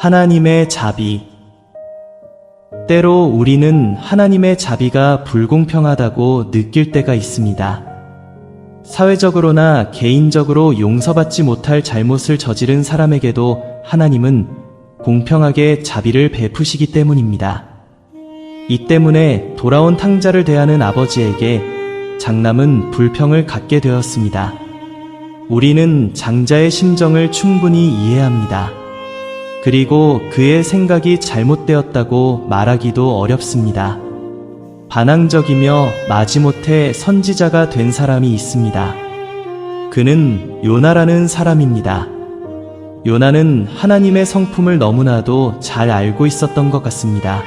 하나님의 자비. 때로 우리는 하나님의 자비가 불공평하다고 느낄 때가 있습니다. 사회적으로나 개인적으로 용서받지 못할 잘못을 저지른 사람에게도 하나님은 공평하게 자비를 베푸시기 때문입니다. 이 때문에 돌아온 탕자를 대하는 아버지에게 장남은 불평을 갖게 되었습니다. 우리는 장자의 심정을 충분히 이해합니다. 그리고 그의 생각이 잘못되었다고 말하기도 어렵습니다. 반항적이며 마지못해 선지자가 된 사람이 있습니다. 그는 요나라는 사람입니다. 요나는 하나님의 성품을 너무나도 잘 알고 있었던 것 같습니다.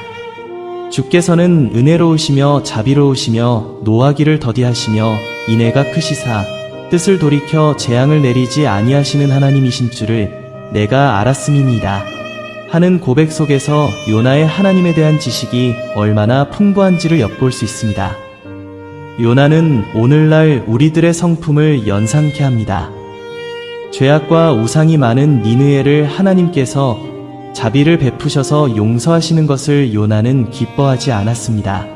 주께서는 은혜로우시며 자비로우시며 노하기를 더디하시며 인애가 크시사 뜻을 돌이켜 재앙을 내리지 아니하시는 하나님이신 줄을 내가 알았음이니이다. 하는 고백 속에서 요나의 하나님에 대한 지식이 얼마나 풍부한지를 엿볼 수 있습니다. 요나는 오늘날 우리들의 성품을 연상케 합니다. 죄악과 우상이 많은 니느에를 하나님께서 자비를 베푸셔서 용서하시는 것을 요나는 기뻐하지 않았습니다.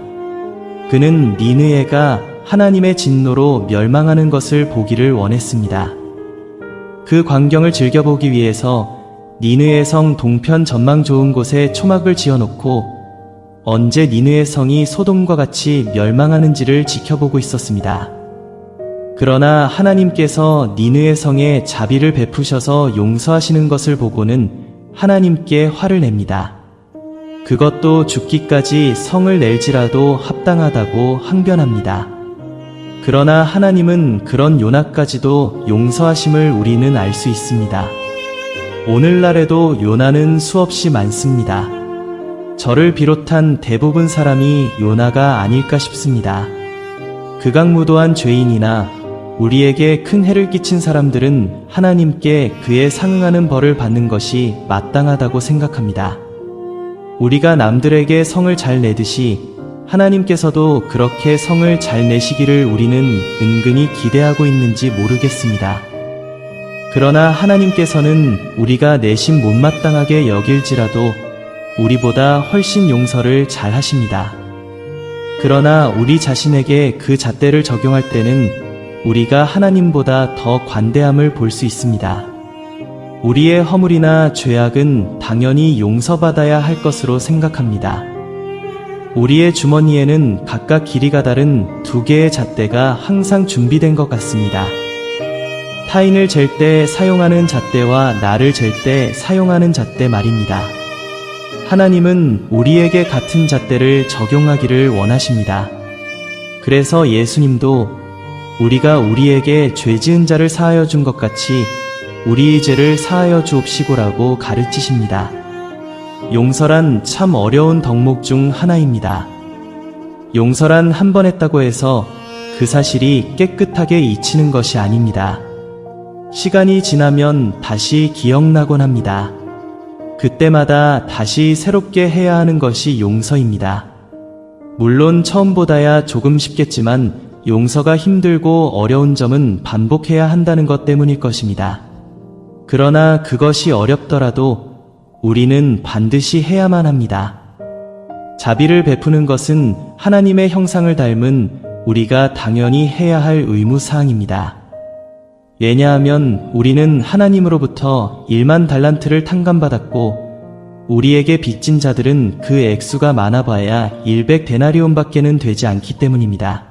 그는 니느에가 하나님의 진노로 멸망하는 것을 보기를 원했습니다. 그 광경을 즐겨보기 위해서 니느의 성 동편 전망 좋은 곳에 초막을 지어놓고 언제 니느의 성이 소돔과 같이 멸망하는지를 지켜보고 있었습니다. 그러나 하나님께서 니느의 성에 자비를 베푸셔서 용서하시는 것을 보고는 하나님께 화를 냅니다. 그것도 죽기까지 성을 낼지라도 합당하다고 항변합니다. 그러나 하나님은 그런 요나까지도 용서하심을 우리는 알 수 있습니다. 오늘날에도 요나는 수없이 많습니다. 저를 비롯한 대부분 사람이 요나가 아닐까 싶습니다. 극악무도한 죄인이나 우리에게 큰 해를 끼친 사람들은 하나님께 그에 상응하는 벌을 받는 것이 마땅하다고 생각합니다. 우리가 남들에게 성을 잘 내듯이 하나님께서도 그렇게 성을 잘 내시기를 우리는 은근히 기대하고 있는지 모르겠습니다. 그러나 하나님께서는 우리가 내심 못마땅하게 여길지라도 우리보다 훨씬 용서를 잘 하십니다. 그러나 우리 자신에게 그 잣대를 적용할 때는 우리가 하나님보다 더 관대함을 볼 수 있습니다. 우리의 허물이나 죄악은 당연히 용서받아야 할 것으로 생각합니다. 우리의 주머니에는 각각 길이가 다른 두 개의 잣대가 항상 준비된 것 같습니다. 타인을 잴 때 사용하는 잣대와 나를 잴 때 사용하는 잣대 말입니다. 하나님은 우리에게 같은 잣대를 적용하기를 원하십니다. 그래서 예수님도 우리가 우리에게 죄 지은 자를 사하여 준 것 같이 우리의 죄를 사하여 주옵시고라고 가르치십니다. 용서란 참 어려운 덕목 중 하나입니다. 용서란 한 번 했다고 해서 그 사실이 깨끗하게 잊히는 것이 아닙니다. 시간이 지나면 다시 기억나곤 합니다. 그때마다 다시 새롭게 해야 하는 것이 용서입니다. 물론 처음보다야 조금 쉽겠지만 용서가 힘들고 어려운 점은 반복해야 한다는 것 때문일 것입니다. 그러나 그것이 어렵더라도 우리는 반드시 해야만 합니다. 자비를 베푸는 것은 하나님의 형상을 닮은 우리가 당연히 해야 할 의무사항입니다. 왜냐하면 우리는 하나님으로부터 1만 달란트를 탕감받았고 우리에게 빚진 자들은 그 액수가 많아봐야 100 데나리온밖에는 되지 않기 때문입니다.